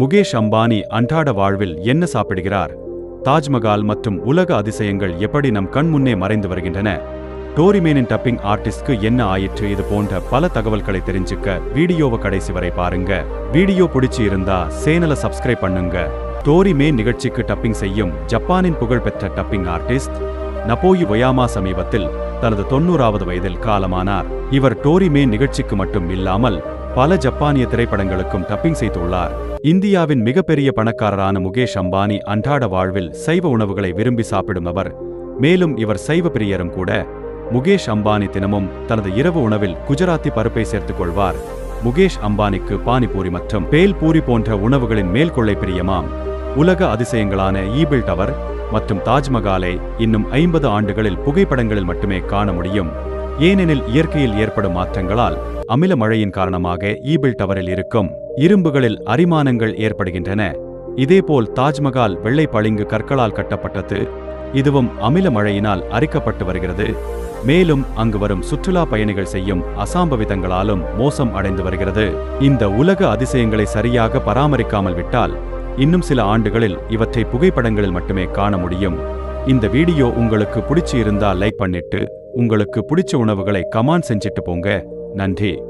முகேஷ் அம்பானி அன்றாட வாழ்வில் என்ன சாப்பிடுகிறார்? தாஜ்மஹால் மற்றும் உலக அதிசயங்கள் எப்படி நம் கண் முன்னே மறைந்து வருகின்றன? டோரிமேனின் டப்பிங் ஆர்டிஸ்ட்க்கு என்ன ஆயிற்று? இது போன்ற பல தகவல்களை தெரிஞ்சுக்க வீடியோவை கடைசி வரை பாருங்க. வீடியோ பிடிச்சி இருந்தா சேனலை சப்ஸ்கிரைப் பண்ணுங்க. டோரிமே நிகழ்ச்சிக்கு டப்பிங் செய்யும் ஜப்பானின் புகழ்பெற்ற டப்பிங் ஆர்டிஸ்ட் நபோயி ஒயாமா சமீபத்தில் தனது தொண்ணூறாவது வயதில் காலமானார். இவர் டோரிமேன் நிகழ்ச்சிக்கு மட்டும் இல்லாமல் பல ஜப்பானிய திரைப்படங்களுக்கும் டப்பிங் செய்துள்ளார். இந்தியாவின் மிகப்பெரிய பணக்காரரான முகேஷ் அம்பானி அன்றாட வாழ்வில் சைவ உணவுகளை விரும்பி சாப்பிடும் அவர் மேலும் இவர் சைவ பிரியரும் கூட. முகேஷ் அம்பானி தினமும் தனது இரவு உணவில் குஜராத்தி பருப்பை சேர்த்துக் கொள்வார். முகேஷ் அம்பானிக்கு பானிபூரி மற்றும் பேல் பூரி போன்ற உணவுகளின் மேல்கொள்ளை பிரியமாம். உலக அதிசயங்களான ஈபிள் டவர் மற்றும் தாஜ்மஹாலை இன்னும் ஐம்பது ஆண்டுகளில் புகைப்படங்களில் மட்டுமே காண முடியும். ஏனெனில் இயற்கையில் ஏற்படும் மாற்றங்களால் அமில மழையின் காரணமாக ஈபிள் டவரில் இருக்கும் இரும்புகளில் அரிமானங்கள் ஏற்படுகின்றன. இதேபோல் தாஜ்மஹால் வெள்ளை பளிங்கு கற்களால் கட்டப்பட்டது. இதுவும் அமில மழையினால் அரிக்கப்பட்டு வருகிறது. மேலும் அங்கு வரும் சுற்றுலா பயணிகள் செய்யும் அசாம்பவிதங்களாலும் மோசம் அடைந்து வருகிறது. இந்த உலக அதிசயங்களை சரியாக பராமரிக்காமல் விட்டால் இன்னும் சில ஆண்டுகளில் இவற்றை புகைப்படங்களில் மட்டுமே காண முடியும். இந்த வீடியோ உங்களுக்கு பிடிச்சி இருந்தா லைக் பண்ணிட்டு உங்களுக்கு பிடிச்ச உணவுகளை கமான் செஞ்சிட்டு போங்க. நன்றி.